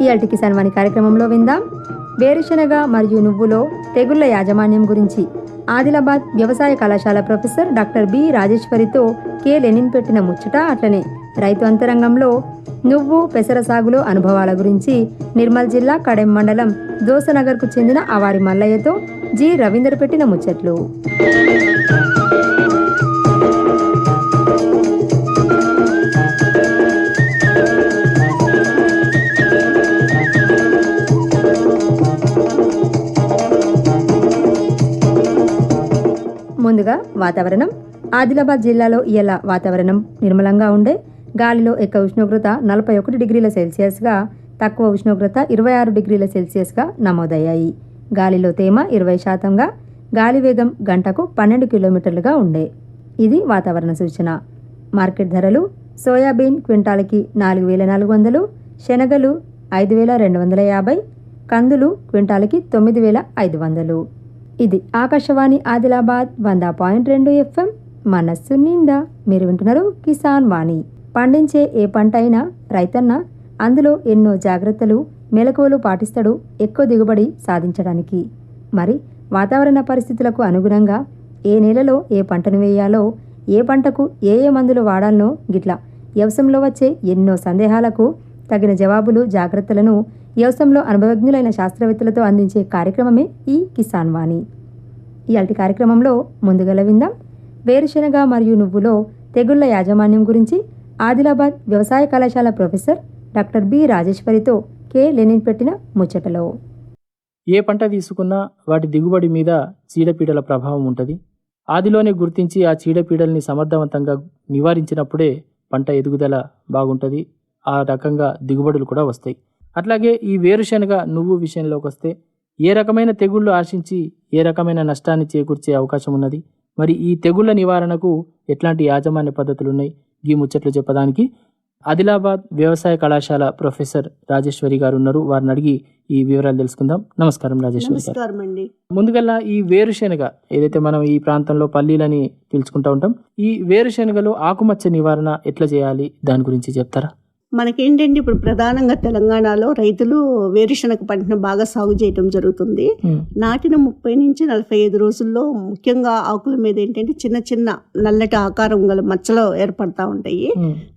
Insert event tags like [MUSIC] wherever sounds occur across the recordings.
ఇయాల్టి కిసాన్ వాణి కార్యక్రమంలో విందాం. వేరుశనగ మరియు నువ్వులో తెగుళ్ళ యాజమాన్యం గురించి ఆదిలాబాద్ వ్యవసాయ కళాశాల ప్రొఫెసర్ డాక్టర్ బి రాజేశ్వరితో కె లెనిన్ పెట్టిన ముచ్చట అట్లనే. రైతు అంతరంగంలో నువ్వు పెసర సాగులో అనుభవాల గురించి నిర్మల్ జిల్లా కడెం మండలం దోసనగర్కు చెందిన అవారి మల్లయ్యతో జి రవీందర్ పెట్టిన ముచ్చట్లు. ముందుగా వాతావరణం. ఆదిలాబాద్ జిల్లాలో ఇయ్యాల వాతావరణం నిర్మలంగా ఉండే. గాలిలో ఎక్కువ ఉష్ణోగ్రత నలభై ఒకటి డిగ్రీల సెల్సియస్గా తక్కువ ఉష్ణోగ్రత ఇరవై ఆరు డిగ్రీల సెల్సియస్గా నమోదయ్యాయి. గాలిలో తేమ ఇరవై శాతంగా గాలి వేగం గంటకు పన్నెండు కిలోమీటర్లుగా ఉండే. ఇది వాతావరణ సూచన. మార్కెట్ ధరలు సోయాబీన్ క్వింటాల్కి నాలుగు వేల నాలుగు వందలు శనగలు ఐదు వేల రెండు వందల యాభై కందులు క్వింటాల్కి తొమ్మిది వేల ఐదు వందలు. ఇది ఆకాశవాణి ఆదిలాబాద్ వంద పాయింట్ రెండు ఎఫ్ఎం. మనస్సు నిండా మీరు వింటున్నారు కిసాన్ వాణి. పండించే ఏ పంట అయినా రైతన్న అందులో ఎన్నో జాగ్రత్తలు మెలకువలు పాటిస్తాడు ఎక్కువ దిగుబడి సాధించడానికి. మరి వాతావరణ పరిస్థితులకు అనుగుణంగా ఏ నెలలో ఏ పంటను వేయాలో ఏ పంటకు ఏ ఏ మందులు వాడాలనో గిట్లా వ్యవసాయంలో వచ్చే ఎన్నో సందేహాలకు తగిన జవాబులు జాగ్రత్తలను వ్యవసాయంలో అనుభవజ్ఞులైన శాస్త్రవేత్తలతో అందించే కార్యక్రమమే ఈ కిసాన్ వాణి. ఇలాంటి కార్యక్రమంలో ముందుగా విందాం. వేరుశెనగ మరియు నువ్వులో తెగుళ్ళ యాజమాన్యం గురించి ఆదిలాబాద్ వ్యవసాయ కళాశాల ప్రొఫెసర్ డాక్టర్ బి రాజేశ్వరితో కె లెనిన్ పెట్టిన ముచ్చటలో. ఏ పంట తీసుకున్నా వాటి దిగుబడి మీద చీడపీడల ప్రభావం ఉంటుంది. ఆదిలోనే గుర్తించి ఆ చీడపీడల్ని సమర్థవంతంగా నివారించినప్పుడే పంట ఎదుగుదల బాగుంటుంది. ఆ రకంగా దిగుబడులు కూడా వస్తాయి. అట్లాగే ఈ వేరుశనగ నువ్వు విషయంలోకి వస్తే ఏ రకమైన తెగుళ్ళు ఆశించి ఏ రకమైన నష్టాన్ని చేకూర్చే అవకాశం ఉన్నది? మరి ఈ తెగుళ్ళ నివారణకు ఎట్లాంటి యాజమాన్య పద్ధతులు ఉన్నాయి? ఈ ముచ్చట్లు చెప్పడానికి ఆదిలాబాద్ వ్యవసాయ కళాశాల ప్రొఫెసర్ రాజేశ్వరి గారు ఉన్నారు. వారిని అడిగి ఈ వివరాలు తెలుసుకుందాం. నమస్కారం రాజేశ్వరి గారు. ముందుగల్లా ఈ వేరుశెనగ ఏదైతే మనం ఈ ప్రాంతంలో పల్లీలని పిలుచుకుంటా ఉంటాం ఈ వేరుశెనగలో ఆకుమచ్చ నివారణ ఎట్లా చేయాలి? దాని గురించి చెప్తారా? మనకేంటంటే ఇప్పుడు ప్రధానంగా తెలంగాణలో రైతులు వేరుశనగ పంటను బాగా సాగు చేయటం జరుగుతుంది. నాటిన ముప్పై నుంచి నలభై ఐదు రోజుల్లో ముఖ్యంగా ఆకుల మీద ఏంటంటే చిన్న చిన్న నల్లటి ఆకారం గల మచ్చలు ఏర్పడతా ఉంటాయి.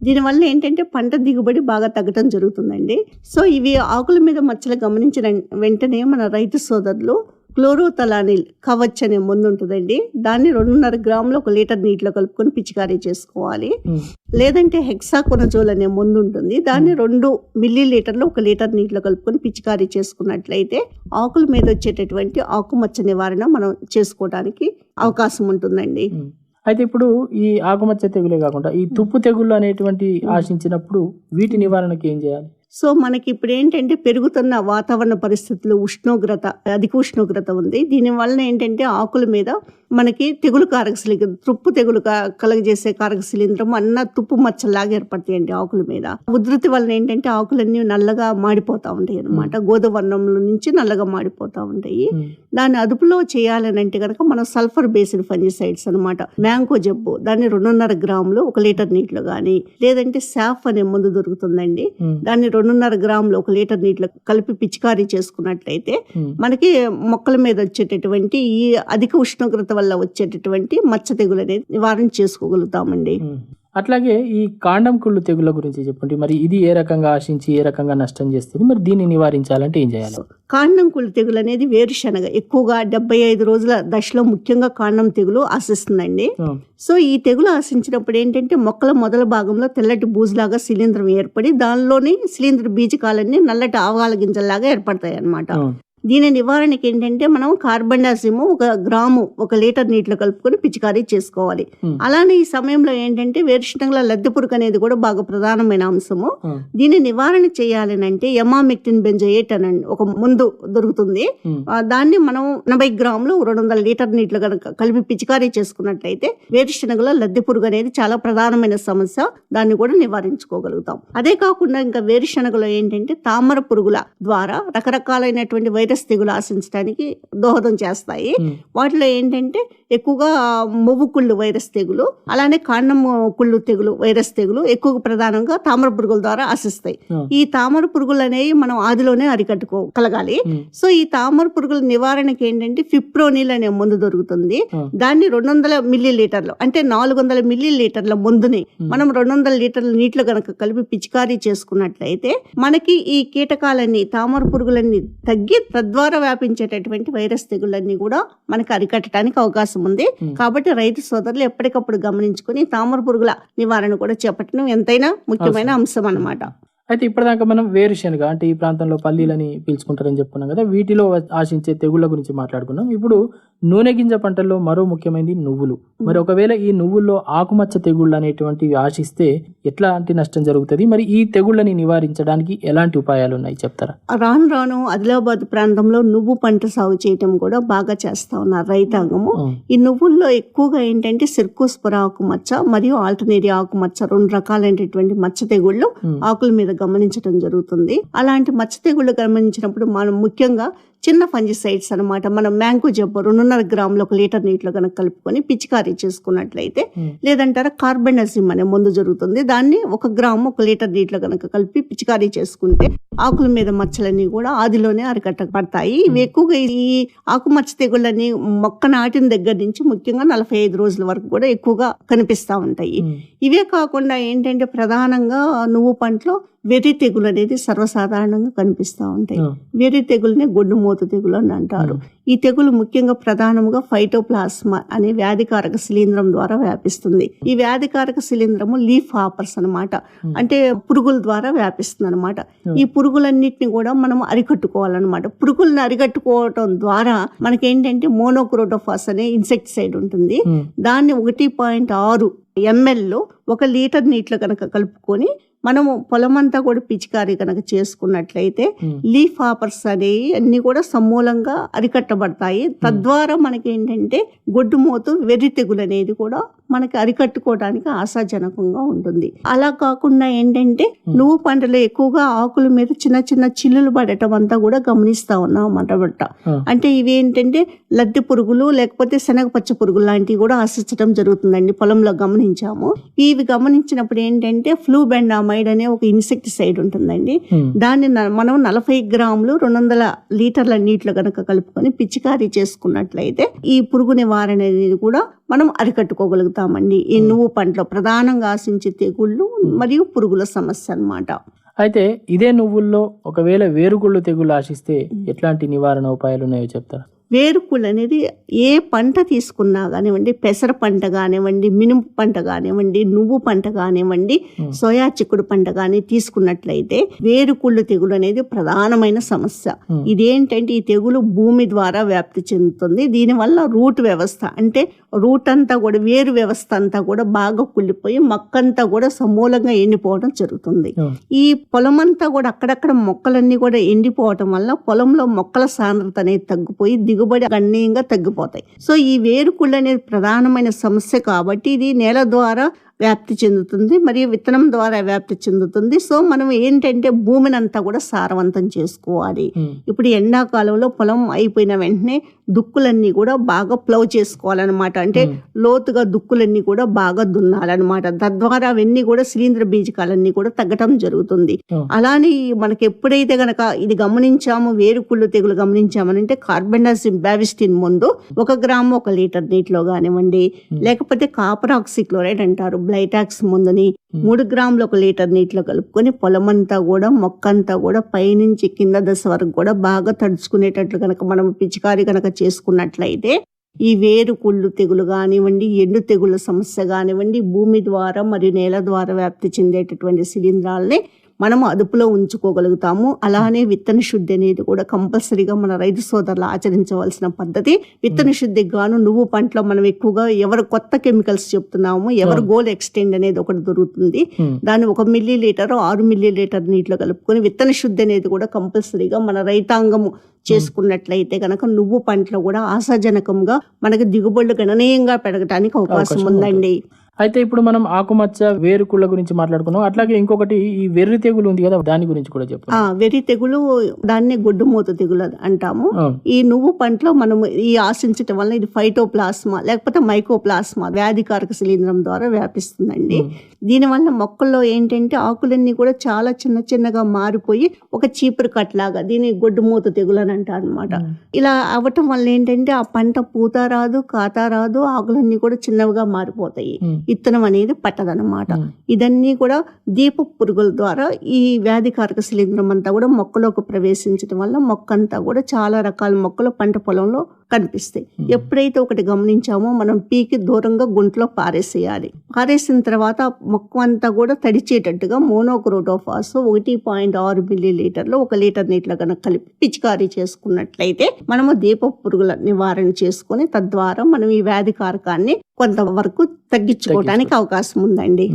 దీనివల్ల ఏంటంటే పంట దిగుబడి బాగా తగ్గటం జరుగుతుందండి. సో ఇవి ఆకుల మీద మచ్చలు గమనించిన వెంటనే మన రైతు సోదరులు క్లోరోతలానిల్ కవచ్ అనే మందు ఉంటుందండి. దాన్ని రెండున్నర గ్రాములు ఒక లీటర్ నీటిలో కలుపుకొని పిచికారీ చేసుకోవాలి. లేదంటే హెక్సాకొనజోల్ అనే మందు ఉంటుంది. దాన్ని రెండు మిల్లీ లీటర్లు ఒక లీటర్ నీటిలో కలుపుకొని పిచికారీ చేసుకున్నట్లయితే ఆకుల మీద వచ్చేటటువంటి ఆకుమచ్చ నివారణ మనం చేసుకోవడానికి అవకాశం ఉంటుందండి. అయితే ఇప్పుడు ఈ ఆకుమచ్చ తెగులే కాకుండా ఈ తుప్పు తెగుళ్ళు అనేటువంటి ఆశించినప్పుడు వీటి నివారణకి ఏం చేయాలి? సో మనకి ఇప్పుడు ఏంటంటే పెరుగుతున్న వాతావరణ పరిస్థితులు ఉష్ణోగ్రత అధిక ఉష్ణోగ్రత ఉంది. దీనివల్ల ఏంటంటే ఆకుల మీద మనకి తెగులు కారక శిలి తుప్పు తెగులు కలుగజేసే కారక శిలీంద్రం అన్న తుప్పు మచ్చలాగా ఏర్పడతాయండి ఆకుల మీద. ఉధృతి వలన ఏంటంటే ఆకులన్నీ నల్లగా మాడిపోతా ఉంటాయి అనమాట గోధువర్ణంలో నుంచి నల్లగా మాడిపోతా ఉంటాయి. దాన్ని అదుపులో చేయాలని అంటే కనుక మనం సల్ఫర్ బేస్డ్ ఫంజిసైడ్స్ అనమాట మ్యాంగో జబ్బు దాన్ని రెండున్నర గ్రాములు ఒక లీటర్ నీటిలో కానీ లేదంటే సాఫ్ అనే మందు దొరుకుతుందండి. దాన్ని రెండున్నర గ్రాములు ఒక లీటర్ నీటిలో కలిపి పిచికారీ చేసుకున్నట్లయితే మనకి మొక్కల మీద వచ్చేటటువంటి ఈ అధిక ఉష్ణోగ్రత వల్ల వచ్చేటటువంటి మచ్చ తెగులు అనేది నివారణ చేసుకోగలుగుతామండి. అట్లాగే ఈ కాండం కుళ్ళు తెగుల గురించి చెప్పండి. మరి ఇది ఏ రకంగా ఆశించి ఏ రకంగా నష్టం చేస్తుంది? మరి దీన్ని నివారించాలంటే ఏం చేయాలి? కాండం కుళ్ళు తెగులు అనేది వేరుశనగ ఎక్కువగా డెబ్బై ఐదు రోజుల దశలో ముఖ్యంగా కాండం తెగులు ఆశిస్తుందండి. సో ఈ తెగులు ఆశించినప్పుడు ఏంటంటే మొక్కల మొదల భాగంలో తెల్లటి బూజులాగా శిలీంధ్రం ఏర్పడి దానిలోని శిలీంధ్ర బీజకాలన్నీ నల్లటి ఆవాల గింజల్లాగా ఏర్పడతాయి అన్నమాట దీని నివారణకి ఏంటంటే మనం కార్బండాసిమ్ ఒక గ్రాము ఒక లీటర్ నీటిలో కలుపుకొని పిచికారీ చేసుకోవాలి ఉమ్. అలానే ఈ సమయంలో ఏంటంటే వేరుశనగల లద్దె పురుగు అనేది కూడా బాగా ప్రధానమైన అంశము ఉమ్. దీన్ని నివారణ చేయాలని అంటే ఎమామిక్టిన్ బెంజోయేట్ అని ఒక ముందు దొరుకుతుంది. ఆ, దాన్ని మనం ఎనభై గ్రాములు రెండు వందల లీటర్ నీటిలో కనుక కలిపి పిచికారీ చేసుకున్నట్లయితే వేరుశనగల లద్దె పురుగు అనేది చాలా ప్రధానమైన సమస్య దాన్ని కూడా నివారించుకోగలుగుతాం అదే కాకుండా ఇంకా వేరుశనగలో ఏంటంటే తామర పురుగుల ద్వారా రకరకాలైనటువంటి వైరస్ తెగులు ఆశించడానికి దోహదం చేస్తాయి. వాటిలో ఏంటంటే ఎక్కువగా మొవ్వు కుళ్ళు వైరస్ తెగులు అలానే కాండం కుళ్ళు తెగులు వైరస్ తెగులు ఎక్కువ ప్రధానంగా తామర పురుగుల ద్వారా ఆశిస్తాయి. ఈ తామర పురుగులు అనేవి మనం ఆదిలోనే అరికట్టుకోగలగాలి ఉమ్. సో ఈ తామర పురుగుల నివారణకి ఏంటంటే ఫిప్రోనిల్ అనే మందు దొరుకుతుంది. దాన్ని రెండు వందల మిల్లీ లీటర్లు అంటే నాలుగు వందల మిల్లీ లీటర్ల మందుని. మనం రెండు వందల లీటర్ల నీటిలో గనక కలిపి పిచికారీ చేసుకున్నట్లయితే మనకి ఈ కీటకాలన్నీ తామర పురుగులన్నీ తగ్గి తద్వారా వ్యాపించేటటువంటి వైరస్ తెగులన్నీ కూడా మనకి అరికట్టడానికి అవకాశం ఉంది. ఉమ్. కాబట్టి రైతు సోదరులు ఎప్పటికప్పుడు గమనించుకొని తామర పురుగుల నివారణ కూడా చేపట్టడం ఎంతైనా ముఖ్యమైన అంశం అన్నమాట. అయితే ఇప్పటిదాకా మనం వేరుశనగ అంటే ఈ ప్రాంతంలో పల్లీలని పీల్చుకుంటారని చెప్పుకున్నాం కదా వీటిలో ఆశించే తెగుళ్ళ గురించి మాట్లాడుకున్నాం. ఇప్పుడు నూనె గింజ పంటల్లో మరో ముఖ్యమైనది నువ్వులు. మరి ఒకవేళ ఈ నువ్వుల్లో ఆకుమచ్చ తెగుళ్ళు అనేటువంటివి ఆశిస్తే ఎట్లాంటి నష్టం జరుగుతుంది? మరి ఈ తెగుళ్ళని నివారించడానికి ఎలాంటి ఉపాయాలు ఉన్నాయి? చెప్తారా? రాను రాను ఆదిలాబాద్ ప్రాంతంలో నువ్వు పంట సాగు చేయటం కూడా బాగా చేస్తా ఉన్నారు రైతాంగము. ఈ నువ్వుల్లో ఎక్కువగా ఏంటంటే సిర్కోస్పర ఆకుమచ్చ మరియు ఆల్టర్నేరియా ఆకుమచ్చ రెండు రకాలైనటువంటి మచ్చ తెగుళ్ళు ఆకుల మీద గమనించడం జరుగుతుంది. అలాంటి మచ్చ తెగుళ్ళు గమనించినప్పుడు మనం ముఖ్యంగా చిన్న ఫంజిసైడ్స్ అన్నమాట. మనం మ్యాంకు జబ్బు రెండున్నర గ్రాములు ఒక లీటర్ నీటిలో కనుక కలుపుకొని పిచికారీ చేసుకున్నట్లయితే లేదంటారా కార్బెండసిమ్ అనే మందు జరుగుతుంది. దాన్ని ఒక గ్రాము ఒక లీటర్ నీటిలో కనుక కలిపి పిచికారీ చేసుకుంటే ఆకుల మీద మచ్చలన్నీ కూడా ఆదిలోనే అరికట్టబడతాయి. ఇవి ఎక్కువగా ఈ ఆకుమచ్చ తెగుళ్ళని మొక్క నాటిన దగ్గర నుంచి ముఖ్యంగా నలభై ఐదు రోజుల వరకు కూడా ఎక్కువగా కనిపిస్తా ఉంటాయి. ఇవే కాకుండా ఏంటంటే ప్రధానంగా నువ్వు పంటలో వెర్రి తెగులు అనేది సర్వసాధారణంగా కనిపిస్తూ ఉంటాయి. వెర్రి తెగులునే గొడ్డు మూత తెగులు అని అంటారు ఈ తెగులు ముఖ్యంగా ప్రధానంగా ఫైటోప్లాస్మా అనే వ్యాధికారక శిలీంధ్రం ద్వారా వ్యాపిస్తుంది. ఈ వ్యాధికారక శిలీంధ్రము లీఫ్ హాపర్స్ అన్నమాట. అంటే పురుగుల ద్వారా వ్యాపిస్తుంది అనమాట ఈ పురుగులన్నిటిని కూడా మనం అరికట్టుకోవాలన్నమాట. పురుగులను అరికట్టుకోవటం ద్వారా మనకేంటంటే మోనోక్రోటోఫాస్ అనే ఇన్సెక్టిసైడ్ ఉంటుంది. దాన్ని ఒకటి పాయింట్ ఆరు ఎంఎల్లో ఒక లీటర్ నీటిలో కనుక కలుపుకొని మనము పొలమంతా కూడా పిచికారీ కనుక చేసుకున్నట్లయితే ఉమ్, లీఫ్ హాపర్స్ అనేవి అన్ని కూడా సమూలంగా అరికట్టబడతాయి. తద్వారా మనకి ఏంటంటే గొడ్డు మోతు వెర్రి తెగులు అనేది కూడా మనకి అరికట్టుకోవడానికి ఆశాజనకంగా ఉంటుంది. అలా కాకుండా ఏంటంటే నువ్వు పంటలో ఎక్కువగా ఆకుల మీద చిన్న చిన్న చిల్లులు పడటం అంతా కూడా గమనిస్తా ఉన్నాం అన్నమాట. అంటే ఇవి ఏంటంటే లద్దె పురుగులు లేకపోతే శనగ పచ్చ పురుగులు లాంటివి కూడా ఆశించడం జరుగుతుందండి. పొలంలో గమనించాము. ఇవి గమనించినప్పుడు ఏంటంటే ఫ్లూ బెండామైడ్ అనే ఒక ఇన్సెక్టిసైడ్ ఉంటుందండి. దాన్ని మనం నలభై గ్రాములు రెండు వందల లీటర్ల నీటిలో కనుక కలుపుకొని పిచికారీ చేసుకున్నట్లయితే ఈ పురుగు నివారణ అనేది కూడా మనం అరికట్టుకోగలుగుతామండి. ఈ నువ్వు పంటలో ప్రధానంగా ఆశించే తెగుళ్ళు మరియు పురుగుల సమస్య అన్నమాట. అయితే ఇదే నువ్వుల్లో ఒకవేళ వేరుగుళ్ళు తెగుళ్ళు ఆశిస్తే ఎట్లాంటి నివారణ ఉపాయాలు ఉన్నాయో చెప్తారా? వేరుకుళ్ళు అనేది ఏ పంట తీసుకున్నా కానివ్వండి పెసర పంట కానివ్వండి మినుము పంట కానివ్వండి నువ్వు పంట కానివ్వండి. సోయా చిక్కుడు పంట కానీ తీసుకున్నట్లయితే వేరుకుళ్ళు తెగులు అనేది ప్రధానమైన సమస్య. ఇదేంటంటే ఈ తెగులు భూమి ద్వారా వ్యాప్తి చెందుతుంది దీనివల్ల రూట్ వ్యవస్థ అంటే రూట్ అంతా కూడా వేరు వ్యవస్థ అంతా కూడా బాగా కుళ్ళిపోయి మొక్కంతా కూడా సమూలంగా ఎండిపోవడం జరుగుతుంది ఈ పొలం అంతా కూడా అక్కడక్కడ మొక్కలన్నీ కూడా ఎండిపోవటం వల్ల పొలంలో మొక్కల సాంద్రత అనేది తగ్గిపోయి దిగుబడి గణనీయంగా తగ్గిపోతాయి. సో ఈ వేరుకుళ్ళు అనేది ప్రధానమైన సమస్య కాబట్టి ఇది నేల ద్వారా వ్యాప్తి చెందుతుంది మరియు విత్తనం ద్వారా వ్యాప్తి చెందుతుంది. సో మనం ఏంటంటే భూమిని అంతా కూడా సారవంతం చేసుకోవాలి. ఇప్పుడు ఎండాకాలంలో పొలం అయిపోయిన వెంటనే దుక్కులన్నీ కూడా బాగా ప్లవ్ చేసుకోవాలన్నమాట. అంటే లోతుగా దుక్కులన్నీ కూడా బాగా దున్నాలన్నమాట. తద్వారా అవన్నీ కూడా శిలీంద్ర బీజకాలన్నీ కూడా తగ్గటం జరుగుతుంది. అలానే మనకి ఎప్పుడైతే గనక ఇది గమనించాము వేరుకుళ్ళు తెగులు గమనించామనంటే కార్బెండాసిమ్ బ్యావిస్టిన్ ముందు ఒక గ్రాము ఒక లీటర్ నీటిలో కానివ్వండి. లేకపోతే కాపర్ ఆక్సిక్లోరైడ్ అంటారు. బ్లైటాక్స్ ముందుని. మూడు గ్రాములు ఒక లీటర్ నీటిలో కలుపుకొని పొలమంతా కూడా మొక్కంతా కూడా పైనుంచి కింద దశ వరకు కూడా బాగా తడుచుకునేటట్లు కనుక మనం పిచికారి కనుక చేసుకున్నట్లయితే ఈ వేరు కుళ్ళు తెగులు కానివ్వండి ఎండు తెగుళ్ళ సమస్య కానివ్వండి భూమి ద్వారా మరియు నేల ద్వారా వ్యాప్తి చెందేటటువంటి శిలీంధ్రాలని మనము అదుపులో ఉంచుకోగలుగుతాము. అలానే విత్తన శుద్ధి అనేది కూడా కంపల్సరీగా మన రైతు సోదరులు ఆచరించవలసిన పద్ధతి. విత్తన శుద్ధికి గాను నువ్వు పంటలో మనం ఎక్కువగా ఎవరు కొత్త కెమికల్స్ చెప్తున్నాము ఎవరు. గోల్ ఎక్స్టెండ్ అనేది ఒకటి దొరుకుతుంది. దాన్ని ఒక మిల్లీ లీటర్ ఆరు మిల్లీ లీటర్ నీటిలో కలుపుకొని విత్తన శుద్ధి అనేది కూడా కంపల్సరీగా మన రైతాంగము చేసుకున్నట్లయితే కనుక నువ్వు పంటలో కూడా ఆశాజనకంగా మనకి దిగుబడులు గణనీయంగా పెరగడానికి అవకాశం అవకాశం ఉందండి. అయితే ఇప్పుడు మనం ఆకుమచ్చ వేరుకుళ్ళ గురించి మాట్లాడుకున్నాం. అట్లాగే ఇంకొకటి ఈ వెర్రి తెగులు ఉంది కదా దాని గురించి కూడా చెప్పు వెర్రి తెగులు దాన్నే గొడ్డుమూత తెగులు అంటాము. ఈ నువ్వు పంటలో మనం ఈ ఆశించటం వల్ల ఇది ఫైటోప్లాస్మా లేకపోతే మైకోప్లాస్మా వ్యాధికారక శిలీంధ్రం ద్వారా వ్యాపిస్తుందండి. ఉమ్, దీనివల్ల మొక్కల్లో ఏంటంటే ఆకులన్నీ కూడా చాలా చిన్న చిన్నగా మారిపోయి ఒక చీపురు కట్లాగా దీని గొడ్డుమూత తెగులు అని అంటారు అనమాట ఇలా అవ్వటం వల్ల ఏంటంటే ఆ పంట పూత రాదు కాత రాదు ఆకులన్నీ కూడా చిన్నవిగా మారిపోతాయి. ఇత్తనం అనేది పట్టదనమాట ఇదన్నీ కూడా దీప పురుగుల ద్వారా ఈ వ్యాధికారక శిలీంధ్రం అంతా కూడా మొక్కలోకి ప్రవేశించడం వల్ల మొక్క అంతా కూడా చాలా రకాల మొక్కలు పంట పొలంలో కనిపిస్తాయి. ఎప్పుడైతే ఒకటి గమనించామో మనం పీకి దూరంగా గుంట్లో పారేసేయాలి పారేసిన తర్వాత మొక్క అంతా కూడా తడిచేటట్టుగా మోనోక్రోటోఫాస్ ఒకటి పాయింట్ ఆరు మిల్లీ లీటర్లు ఒక లీటర్ నీటిలో కనుక కలిపి పిచికారీ చేసుకున్నట్లయితే మనము దీప పురుగుల నివారణ చేసుకొని తద్వారా మనం ఈ వ్యాధి కారకాన్ని కొంతవరకు తగ్గించుకోవడానికి అవకాశం ఉందండి.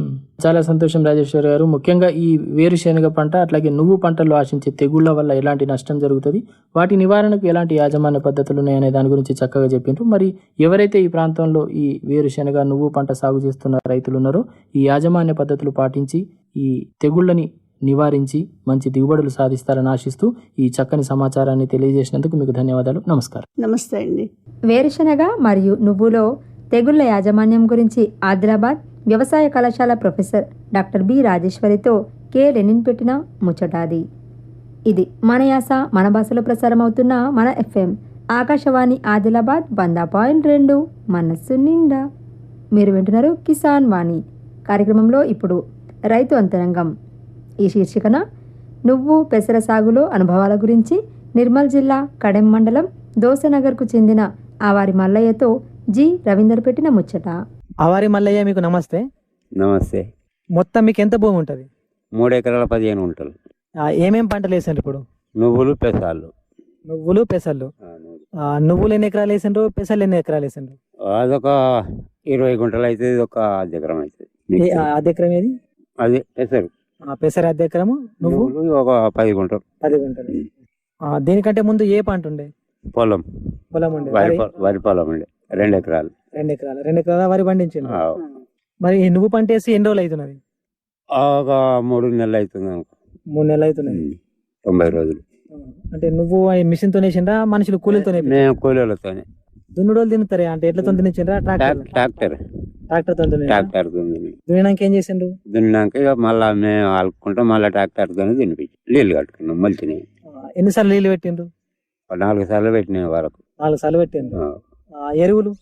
చాలా సంతోషం రాజేశ్వర్ గారు. ముఖ్యంగా ఈ వేరుశనగ పంట అట్లాగే నువ్వు పంటల్లో ఆశించే తెగుళ్ళ వల్ల ఎలాంటి నష్టం జరుగుతుంది? వాటి నివారణకు ఎలాంటి యాజమాన్య పద్ధతులు ఉన్నాయనే దాని గురించి చక్కగా చెప్పిండ్రు. మరి ఎవరైతే ఈ ప్రాంతంలో ఈ వేరుశనగ నువ్వు పంట సాగు చేస్తున్న రైతులు ఉన్నారో ఈ యాజమాన్య పద్ధతులు పాటించి ఈ తెగుళ్ళని నివారించి మంచి దిగుబడులు సాధిస్తారని ఆశిస్తూ ఈ చక్కని సమాచారాన్ని తెలియజేసినందుకు మీకు ధన్యవాదాలు. నమస్కారం. నమస్తే అండి. వేరుశనగ మరియు నువ్వులో తెగుళ్ళ యాజమాన్యం గురించి ఆదిలాబాద్ వ్యవసాయ కళాశాల ప్రొఫెసర్ డాక్టర్ బి రాజేశ్వరితో కె లెనిన్ పెట్టిన ముచ్చటాది. ఇది మన యాస మన భాషలో ప్రసారం అవుతున్న మన ఎఫ్ఎం. ఆకాశవాణి ఆదిలాబాద్ వంద పాయింట్ రెండు మనస్సు నిండా. మీరు వింటున్నారు కిసాన్ వాణి. కార్యక్రమంలో ఇప్పుడు రైతు అంతరంగం. ఈ శీర్షికన నువ్వు పెసర సాగులో అనుభవాల గురించి నిర్మల్ జిల్లా కడెం మండలం దోసనగర్కు చెందిన ఆవారి మల్లయ్యతో జి రవీందర్ పెట్టిన ముచ్చట. అవారి మల్లయ్య మీకు నమస్తే. నమస్తే. మొత్తం మీకు ఎంత భూమి ఉంటుంది? మూడు ఎకరాల పదిహేను గుంటలు ఏమేం పంటలు వేసిండ్రు ఇప్పుడు? నువ్వులు పెసాలు నువ్వులు ఆ, నువ్వులు. ఎన్ని ఎకరాలు వేసిండ్రు? పెసలు ఎన్ని ఎకరాలు వేసిండ్రు? అదొక ఇరవై గుంటలు అవుతుంది ఇది ఒక అర్ధ ఎకరం అవుతుంది అర్ధ ఎకరం ఏది? అది పెసరు. ఆ, పెసర అర్ధ ఎకరము? నువ్వు? నువ్వులు ఒక పది గుంటలు. పది గుంటలు. ఆ, దీనికంటే ముందు ఏ పంట ఉండే? పొలం. పొలం ఉండే. వరి పొలం ఉండే. రెండు ఎకరాలు రెండు ఎకరాలు రెండు ఎకరాల వరి పండించిండు ఆ, మరి నువ్వు పంట వేసి ఎన్ని రోజులు అవుతున్నది ఒక మూడు నెలలు అవుతుంది అనుకో. మూడు నెలలు అవుతున్నది ఉమ్, తొంభై రోజులు. అంటే నువ్వు మిషన్తో వేసిండ్రా మనుషులు కూలీలతో మేము కూలీలతోనే. దున్నుడు తిన్నుతారే అంటే ఎట్లతో తినిచ్చిండ్రా ట్రాక్టర్ ట్రాక్- ట్రాక్టర్. ట్రాక్టర్తో దున్నిండ్రా? ట్రాక్టర్ దున్ని దున్నినాక ఏం చేసిండ్రు? దున్నాక ఇక మళ్ళా మేము అలుకుంటాం మళ్ళీ ట్రాక్టర్ తోనే దున్నిపించి నీళ్ళు కట్టుకున్నాం ఆ, ఎన్నిసార్లు నీళ్ళు పెట్టిండ్రు? నాలుగు సార్లు పెట్టినాం వరకు. నాలుగు సార్లు పెట్టిండ్రు. ఆ, ఎరువులు?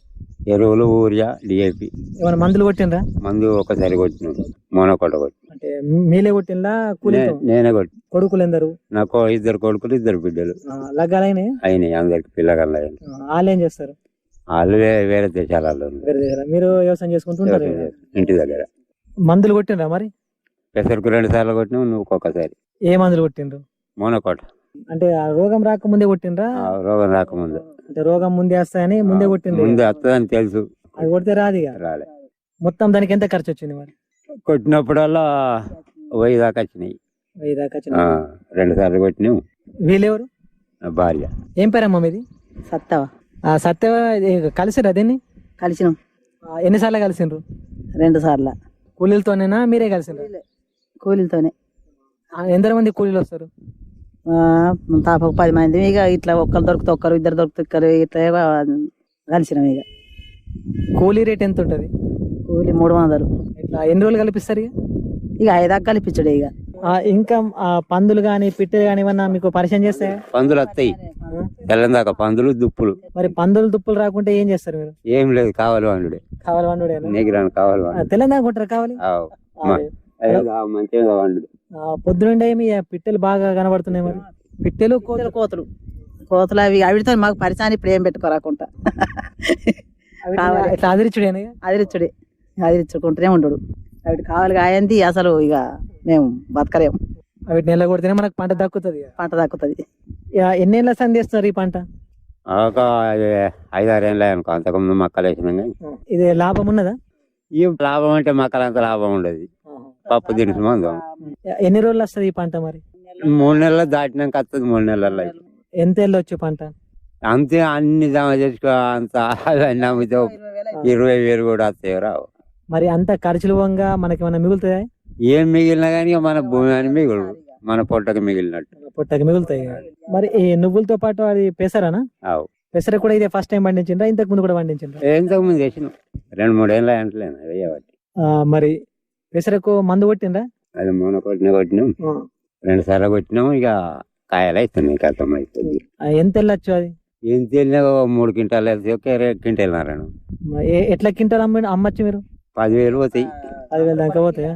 ఎరువులు ఊరియా డిఏపి. ఏమైనా మందులు కొట్టిండ్రా? మందు ఒకసారి కొట్టినాం. మోనకొట్ట కొట్టి అంటే మీలే కొట్టిండ్రా కూలీతో నే- నేనే కొట్టి కొడుకులు ఎందరు నాకు ఇద్దరు కొడుకులు ఇద్దరు బిడ్డలు. ఆ, అయినాయి అందరికి పిల్లగాళ్ళు. అయినాయి వాళ్ళు ఏం చేస్తారు? వాళ్ళు వేరే వేరే దేశాలలో ఉన్నారు. వేరే దగ్గర మీరు వ్యవసాయం చేసుకుంటుంటారు కదా. ఇంటి దగ్గర. మందులు కొట్టిండ్రా మరి? పెసరకు రెండు సార్లు కొట్టినాం నువ్వు ఒక్కొక్కసారి ఏ మందులు కొట్టిండ్రు? మోనకోట. అంటే ఆ రోగం రాకముందే కొట్టిండ్రా? ఆ రోగం రాకముందు. అంటే రోగం ముందే వస్తాయని ముందే కొట్టిండ్రు ముందు వస్తుందని తెలుసు. అది కొడితే రాదు ఇక. రాలే. మొత్తం దానికి ఎంత ఖర్చు వచ్చింది మరి? కొట్టినప్పుడల్లా వెయ్యి దాకా వచ్చినాయి. వెయ్యి దాకా ఆ, వచ్చింది రెండు సార్లు కొట్టినాం. వీళ్ళెవరు? నా భార్య. ఏం పేరమ్మా మీది? సత్తవ. ఆ సత్య ఇది కలిసిరా దీన్ని? కలిసినాం. ఆ, ఎన్నిసార్లు కలిసిండ్రు రెండు సార్లు. కూలీలతోనేనా మీరే కలిసిండ్రు కూలీలతోనే. ఎందరు మంది కూలీలు వస్తారు? ఆ, తాపకు పది మంది ఇక ఇట్లా ఒక్కరు దొరికితే ఒక్కరు ఇద్దరు దొరికితే ఒక్కరు ఇట్లా కలిసినాం ఇక. కూలీ రేట్ ఎంత ఉంటుంది? కూలి మూడు వందలు. ఇట్లా ఎన్ని రోజులు కల్పిస్తారు ఇక? ఇక ఐదాక కలిపించడే ఇక. ఆ, ఇంకా ఆ పందులు కానీ పిట్టలు కానీ ఏమన్నా మీకు పరిచయం చేస్తాయా? పందులు వస్తాయి దాకా పందులు దుప్పులు. మరి పందులు దుప్పులు రాకుంటే ఏం చేస్తారు మీరు? ఏం లేదు కావాలి వండుడే. కావాలి వండుడేనా? నీకు కావాలి వండు తెలంగాణ కొంటారు కావాలి? మంచిగా వండు ఆ, పొద్దునుండే మీ పిట్టలు బాగా కనబడుతున్నాయి మరి. పిట్టలు కోతులు. కోతులు. కోతులు అవి అవిటితో మాకు పరిచయాన్ని ఇప్పుడు ఏం పెట్టుకోరాకుంటా కావాలి. ఇట్లా అదిరిచుడేనా ఇక? అదిరిచ్చుడే. అదిరిచ్చుకుంటూనే ఉండడు. అవి కావాలి కాయంది అసలు ఇక మేము బతకలేము అవి నెల కొడితేనే మనకు పంట దక్కుతుంది పంట దక్కుతుంది. ఎన్నేళ్ళ సంది చేస్తున్నారు ఈ పంట? ఒక ఐదారు ఏళ్ళు అనుకో. అంతకుముందు మక్కలు వేసినాం కానీ. ఇది లాభం ఉన్నదా? ఈ లాభం అంటే మక్కలంత లాభం ఉండదు. పప్పు దినుసు మందం ఎన్ని రోజులు వస్తుంది ఈ పంట మరి? మూడు నెలలు దాటినాక వస్తుంది మూడు నెలల్లో. ఎంత వెళ్ళొచ్చు పంట? అంతే అన్ని జమ చేసుకో అంత అవన్నీ అమ్మితే ఇరవై వేలు కూడా వస్తాయి రావు మరి అంత ఖర్చులు వంగా మనకి ఏమైనా మిగులుతాయా? ఏం మిగిలినా కానీ మన భూమి అని మిగులు మన పొట్టకు మిగిలినట్టు. పొట్టకి మిగులుతాయి మరి ఈ నువ్వులతో పాటు అది పెసరనా? అవు. పెసర కూడా ఇదే ఫస్ట్ టైం పండించిండ్రా? ఇంతకు ముందు కూడా పండించిండ్రా? ఎంతకు ముందు వేసినాం రెండు మూడు ఏళ్ళు అంటలేను మరి పెసరకు మందు కొట్టిండ్రా? అది మొన్న కొట్టిన కొట్టినాం. రెండు సార్లు కొట్టినాం ఇక కాయలు అవుతున్నాయి కథం అవుతుంది ఎంత వెళ్ళొచ్చు అది? ఏం తెలియదు మూడు క్వింటాలు వెళ్తే ఒక రెండు క్వింటాలు నారాయణ ఎట్లా కింటాలు అమ్మ అమ్మచ్చు మీరు? పదివేలు పోతాయి. పదివేల దాకా పోతాయా?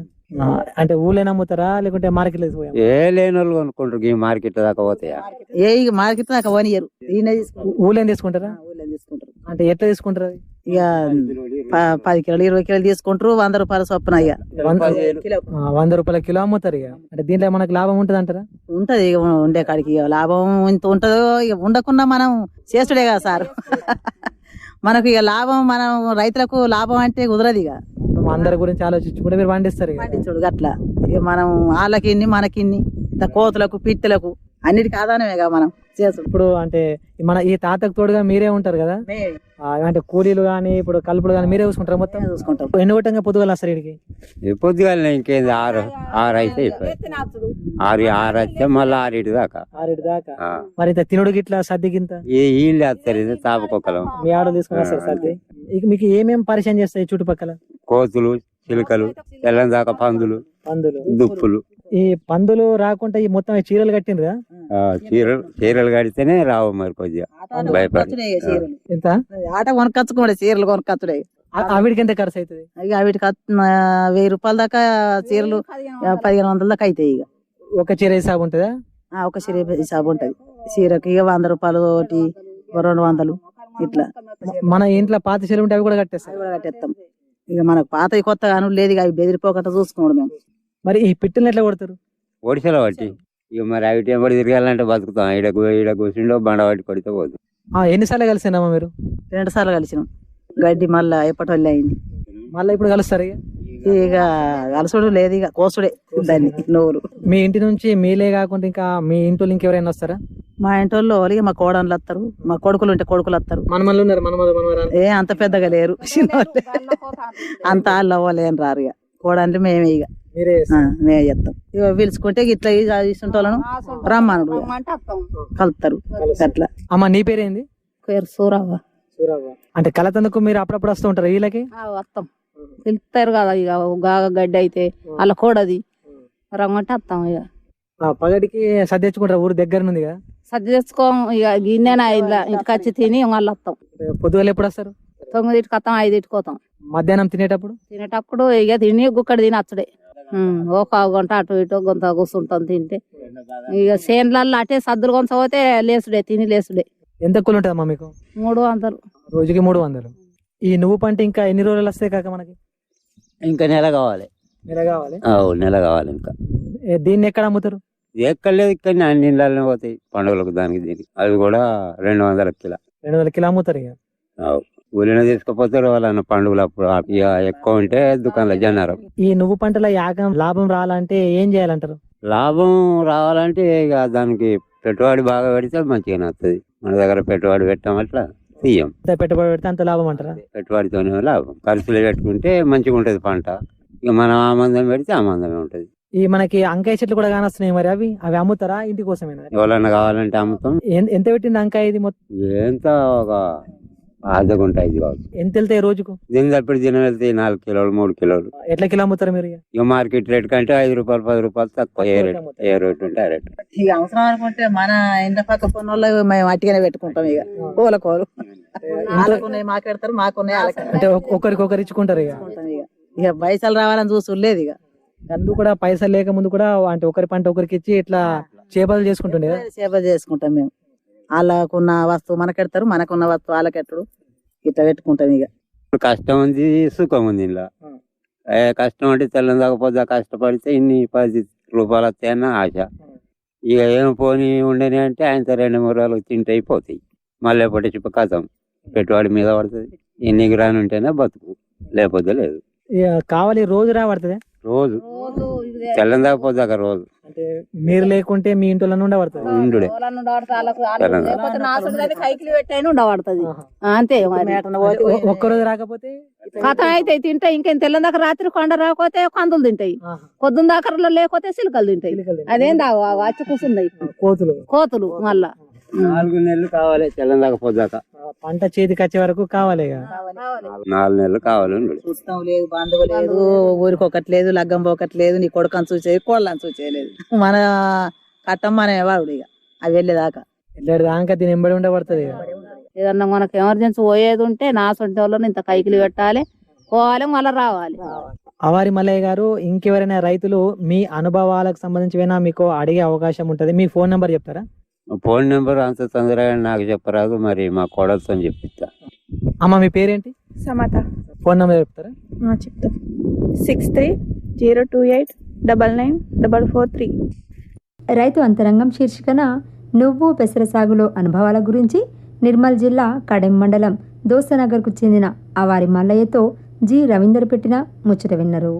అంటే ఊళ్ళో అమ్ముతారా లేకుంటే మార్కెట్లో పోయా ఏ లేని వాళ్ళు కొనుక్కుంటారు ఈ మార్కెట్ దాకా పోతాయా? ఏ ఇక మార్కెట్ దాకా తీసుకుంటారు. ఊళ్ళో తీసుకుంటారా? ఊళ్ళో తీసుకుంటారు. అంటే ఎట్లా తీసుకుంటారు అది? ఇక ప- పది కిలోలు ఇరవై కిలోలు తీసుకుంటారు వంద రూపాయల చొప్పున ఇక వంద రూపాయల కిలో అమ్ముతారు ఇక. అంటే దీంట్లో మనకు లాభం ఉంటుంది అంటారా ఉంటది ఇక ఉండే కాడికి ఇక. లాభం ఇంత ఉంటదో ఇక ఉండకుండా మనం చేసుడే కదా సార్. [LAUGHS] మనకు ఇక లాభం మనం రైతులకు లాభం అంటే కుదరదు ఇక. అందరి గురించి ఆలోచించుకుంటే మీరు పండిస్తారు పండించుడు గట్ల. ఇక మనం వాళ్ళకిన్ని మనకిన్ని. ఇంత కోతులకు పిట్టలకు అన్నిటికీ ఆదానమే కదా మనం చేసుడు ఇప్పుడు అంటే మన ఈ తాతకు తోడుగా మీరే ఉంటారు కదా? ఆ, అంటే కూలీలు గానీ ఇప్పుడు కలుపులు గానీ మీరే చూసుకుంటారు మొత్తం? చూసుకుంటాం. ఎన్ని కొట్టంగా పొద్దుగాల ఇక్కడికి ఈ పొద్దుగాల ఇంకేంది? ఆరు ఆరు అయితే అయిపోయి ఆరు ఆరు వస్తే మళ్ళీ ఆరింటి దాకా. ఆరేడు దాకా? ఆ. మరి ఇంత తినుడు గిట్లా సర్ది గింత ఈ వీళ్ళు వేస్తారు ఇది తాపకొక్కలం. మీ ఆడ తీసుకుని వస్తారు సర్ది. ఇక మీకు ఏమేమి పరిచయం చేస్తాయి చుట్టుపక్కల? కోతులు చిలుకలు తెల్లం దాకా పందులు పందులు. దుప్పులు. ఈ పందులు రాకుండా ఈ మొత్తం ఈ చీరలు కట్టిండ్రు ఆ, చీరలు చీరలు కడితేనే రావు మరి కొద్దిగా. భయపడి. ఎంత? ఆట కొనుకొచ్చుకోండి చీరలు కొనుకొచ్చుడే. ఆ- ఆవిడికి ఎంత ఖర్చు అవుతుంది ఇక వీటికి వెయ్యి రూపాయల దాకా చీరలు ఆ, పదిహేను వందల దాకా అవుతాయి ఇక. ఒక చీర హిసాబు ఉంటుందా? ఆ, ఒక చీర హిసాబు ఉంటది. చీరకి ఇక వంద రూపాయలు ఒకటి రెండు వందలు ఇట్లా. మన ఇంట్లో పాత చీరలు ఉంటే అవి కూడా అవి కట్టేస్తారు కూడా కట్టేస్తాం. ఇక మనకు పాత కొత్త కాను లేదు ఇక అవి బెదిరిపోకుండా చూసుకోండి మేము. మరి ఈ పిట్టల్ని ఎట్లా కొడతారు? ఒడిసెల పట్టి. ఇక మరి అవి టెంబడి తిరగాలంటే బతుకుతాం. ఈడ ఈడ కూర్చుండో బండ పట్టి కొడితే పోదు. ఆ, ఎన్నిసార్లు కలిసినామా మీరు? రెండు సార్లు కలిసినాం. గడ్డి మళ్ళా ఎప్పటి వల్ల అయింది. మళ్ళీ ఇప్పుడు కలుస్తారు ఇక ఇక కలసుడు లేదు ఇక కోసుడే దాన్ని నోరు. మీ ఇంటి నుంచి మీలే కాకుండా ఇంకా మీ ఇంట్లో ఇంకెవరైనా వస్తారా? మా ఇంటి వాళ్ళు ఇక మా కోడన్లు వస్తారు. మా కొడుకులు ఉంటే కొడుకులు వస్తారు. మనమల్లు ఉన్నారు మనమరా ఏ అంత పెద్దగా లేరు. అంత వాళ్ళు అవ్వలేని రారు ఇక కోడంటే మేమే ఇక. మేమే చేస్తాం. ఇక పిలుచుకుంటే ఇట్లా ఇస్తుంటోళ్ళను రమ్మనుడు కలుపుతారు. అట్లా. అమ్మ నీ పేరేంది? పేరు సూరవ్వ. అంటే కలతందుకు మీరు అప్పుడప్పుడు వస్తూ ఉంటారు వీళ్ళకి? ఆ, వస్తాం. పిలుస్తారు కదా ఇక గాగ గడ్డి అయితే అలా కూడది. రమ్మంటే వస్తాం ఇక. ఆ, పగటికి సర్దించుకుంటారు ఊరు దగ్గర నుండి కదా? సర్ది తెచ్చుకోం ఇక గిన్నెన ఇలా ఇంటికి వచ్చి తిని మళ్ళీ వస్తాం. పొద్దుగాల ఎప్పుడు వస్తారు? తొమ్మిదింటికి వస్తాం ఐదింటికి పోతాం. మధ్యాహ్నం తినేటప్పుడు? తినేటప్పుడు ఇక తిని గుక్కడి తిని ఉమ్, ఒక పావు గంట అటు ఇటు కొంత కూర్చుంటాం తింటే. ఇక సేన్లల్లో అటే సద్దులు కొంచెం పోతే లేసుడే తిని లేసుడే. ఎంత కూలి ఉంటుందమ్మా మీకు? మూడు వందలు. రోజుకి మూడు వందలు. ఈ నువ్వు పంట ఇంకా ఎన్ని రోజులు వస్తాయి కాక మనకి? ఇంకా నెల కావాలి. నెల కావాలి? ఆవు, నెల కావాలి ఇంకా. ఏ, దీన్ని ఎక్కడ అమ్ముతారు? ఎక్కడ లేదు ఇక్కడ అన్ని ఇళ్ళనే పోతాయి పండుగలకు దానికి దీనికి. అవి కూడా రెండు వందల కిలో. రెండు వందల కిలో అమ్ముతారు ఇక ఆవు. ఊరిన తీసుకుపోతారు వాళ్ళన్న పండుగలు అప్పుడు ఇక ఎక్కువ ఉంటే దుకాణంలో జనారం ఈ నువ్వు పంటల యాగం లాభం రావాలంటే ఏం చేయాలంటారు? లాభం రావాలంటే ఇక దానికి పెట్టుబడి బాగా పెడితే మంచిగానే వస్తుంది. మన దగ్గర పెట్టుబడి పెట్టాం అట్లా తీయం. ఎంత పెట్టుబడి పెడితే అంత లాభం అంటారా? పెట్టుబడితోనే లాభం. ఖర్చులు పెట్టుకుంటే మంచిగా ఉంటుంది పంట. ఇక మనం ఆ మందం పెడితే ఆ మందమే ఉంటుంది. ఈ మనకి అంకాయ చెట్లు కూడా కానొస్తున్నాయి మరి అవి? అవి అమ్ముతారా? ఇంటి కోసమేనా? ఎవరన్నా కావాలంటే అమ్ముతాం. ఎంత పెట్టింది అంకాయ ఇది మొత్తం? ఎంత ఒక అర్ధగుంట ఇది కావచ్చు. ఎంత వెళ్తాయి రోజుకు? దీని తప్పుడు దినం వెళ్తే నాలుగు కిలోలు మూడు కిలోలు. ఎట్లా కిలో అమ్ముతారు మీరు ఇక? ఇక మార్కెట్ రేట్ కంటే ఐదు రూపాయలు పది రూపాయలు తక్కువ. ఏ రేట్ ఏ రేట్ ఉంటే ఆ రేట్. ఇక అవసరం అనుకుంటే మన ఇంటి పక్క పన్ను వాళ్ళు మేము అట్టిగానే పెట్టుకుంటాం ఇక. కూల కూలు. వాళ్ళకున్నాయి మాకు పెడతారు మాకున్నాయి వాళ్ళకి. అంటే ఒక్- ఒకరికొకరు ఇచ్చుకుంటారు ఇక. ఇక. ఇక పైసలు రావాలని చూసి లేదు ఇక. అందుకు కూడా పైసలు లేక ముందు కూడా అంటే ఒకరి పంట ఒకరికి ఇచ్చి ఇట్లా చేపలు చేసుకుంటుండే కదా? సేవ చేసుకుంటాం మేము. వాళ్ళకున్న వస్తువు మనకెడతారు మనకున్న వస్తువు వాళ్ళకెట్టడు ఇట్లా పెట్టుకుంటాం ఇక. కష్టం ఉంది సుఖం ఉంది ఇలా కష్టం అంటే తెల్లం దాకపోతే కష్టపడితే ఇన్ని పది రూపాయలు వస్తాయన్న ఆశ. ఇక ఏం పోని ఉండని అంటే ఆయన రెండు మూడు రోజులు తింటే అయిపోతాయి. మళ్ళీ ఎప్పటి చెప్ప కథం. పెట్టుబడి మీద పడుతుంది. ఎన్ని గ్రాలు ఉంటేనే బతుకు. లేకపోతే లేదు. ఇక కావాలి రోజు రాబడుతుంది? రోజు. రోజు. తెల్లం దాకపోతే రోజు. అంటే మీరు లేకుంటే మీ ఇంట్లో ఉండబడుతుంది ఉండుడే రోజులను ఉండబడతా, వాళ్ళకు వాళ్ళు తెలంగాణ. లేకపోతే నాసుడు కానీ కైకిలి పెట్టైనా ఉండబడుతుంది అంతే మరి ఒ- ఒక్క రోజు రాకపోతే కథం అయితే తింటాయి ఇంకేం తెల్లని దాకా రాత్రి కొండ రాకపోతే కందులు తింటాయి ఆహా. పొద్దున్న దాకా లేకపోతే సిలకలు తింటాయి. అదేందా వచ్చి కూర్చున్నాయి కోతులు కోతులు మళ్ళా నాలుగు నెలలు కావాలి తెల్లం దాకపోదాకా పంట చేతికి వచ్చే వరకు కావాలి ఇక. నాలుగు నెలలు కావాలి చూస్తాం లేదు బంధువు లేదు ఊరికి ఒకటి లేదు లగ్గం ఒకటి లేదు నీ కొడుకు అని చూసేది కోళ్ళని చూసేయలేదు మన కట్టం మన వాడు ఇక అవి వెళ్ళేదాకా. ఇట్లాంటి దాకా దీని ఎంబడి ఉండబడుతుంది ఏదన్నా మనకు ఎమర్జెన్సీ పోయేది ఉంటే నా సొంత వాళ్ళని ఇంత కైకిలి పెట్టాలి పోవాలి మళ్ళీ రావాలి. అవారి మల్లయ్య గారు ఇంకెవరైనా రైతులు మీ అనుభవాలకు సంబంధించి మీకు అడిగే అవకాశం ఉంటది మీ ఫోన్ నెంబర్ చెప్తారా? ఫోన్ నెంబర్ అంత తొందరగా నాకు చెప్పరాదు మరి మా కోడలతో చెప్పిస్తా. అమ్మ మీ పేరేంటి? సమత. ఫోన్ నెంబర్ చెప్తారా? చెప్తా. Six three zero two eight double nine double four three. రైతు అంతరంగం శీర్షికన నువ్వు పెసర సాగులో అనుభవాల గురించి నిర్మల్ జిల్లా కడెం మండలం దోసనగర్కు చెందిన అవారి మల్లయ్యతో జి రవీందర్ పెట్టిన ముచ్చట విన్నరు.